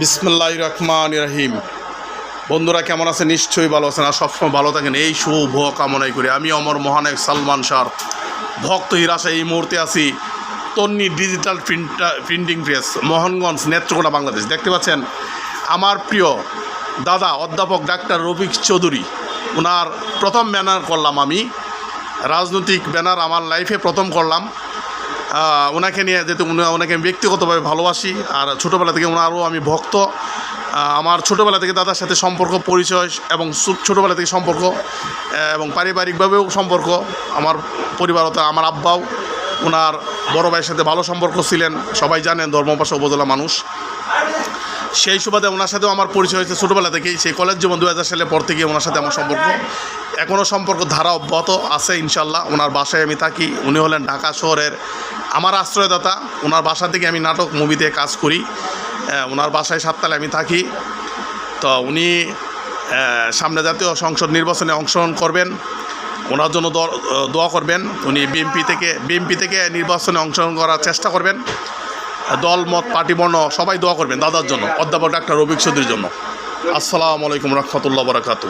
বিসমুল্লাহ রহমান রহিম। বন্ধুরা কেমন আছে নিশ্চয়ই ভালো আছেন আর সবসময় ভালো থাকেন। এই শুভ কামনাই করি। আমি অমর মহানায়ক সালমান শাহ। ভক্ত হিরাশা এই মুহূর্তে আছি Tonni digital print printing press Mohanganj Netrokona, Bangladesh. দেখতে পাচ্ছেন, আমার প্রিয় দাদা, অধ্যাপক ডাক্তার রফিক চৌধুরী ওনার প্রথম ব্যানার করলাম আমি। রাজনৈতিক ব্যানার আমার লাইফে প্রথম করলাম। ওনাকে নিয়ে যেহেতু ওনাকে আমি ব্যক্তিগতভাবে ভালোবাসি। আর ছোটোবেলা থেকে ওনারও আমি ভক্ত। আমার ছোটোবেলা থেকে দাদার সাথে সম্পর্ক, পরিচয় এবং ছোটোবেলা থেকে সম্পর্ক এবং পারিবারিকভাবেও সম্পর্ক। আমার পরিবারত আমার আব্বাও, ওনার বড় ভাইয়ের সাথে ভালো সম্পর্ক ছিলেন। সবাই জানেন ধর্মপাশা উপজেলা মানুষ। সেই সুবাদে ওনার সাথেও আমার পরিচয় হয়েছে ছোটোবেলা থেকেই। সেই কলেজ জীবন দু হাজার সালে পর থেকে ওনার সাথে আমার সম্পর্ক। এখনও সম্পর্ক ধারা অব্যাহত আছে ইনশাল্লাহ ওনার বাসায় আমি থাকি। উনি হলেন ঢাকা শহরের আমার আশ্রয়দাতা। ওনার বাসা থেকে আমি নাটক মুভিতে কাজ করি। ওনার বাসায় সাততালে আমি থাকি। তো উনি সামনে জাতীয় সংসদ নির্বাচনে অংশগ্রহণ করবেন। ওনার জন্য দোয়া করবেন। উনি বিএমপি থেকে বিএমপি থেকে নির্বাচনে অংশগ্রহণ করার চেষ্টা করবেন। দল, মত, পার্টি, বর্ণ, সবাই দোয়া করবেন দাদার জন্য, অধ্যাপক ডাক্তার রবিক চৌধুরীর জন্য। আসসালামু আলাইকুম রহমতুল্লাহ বরাকাতু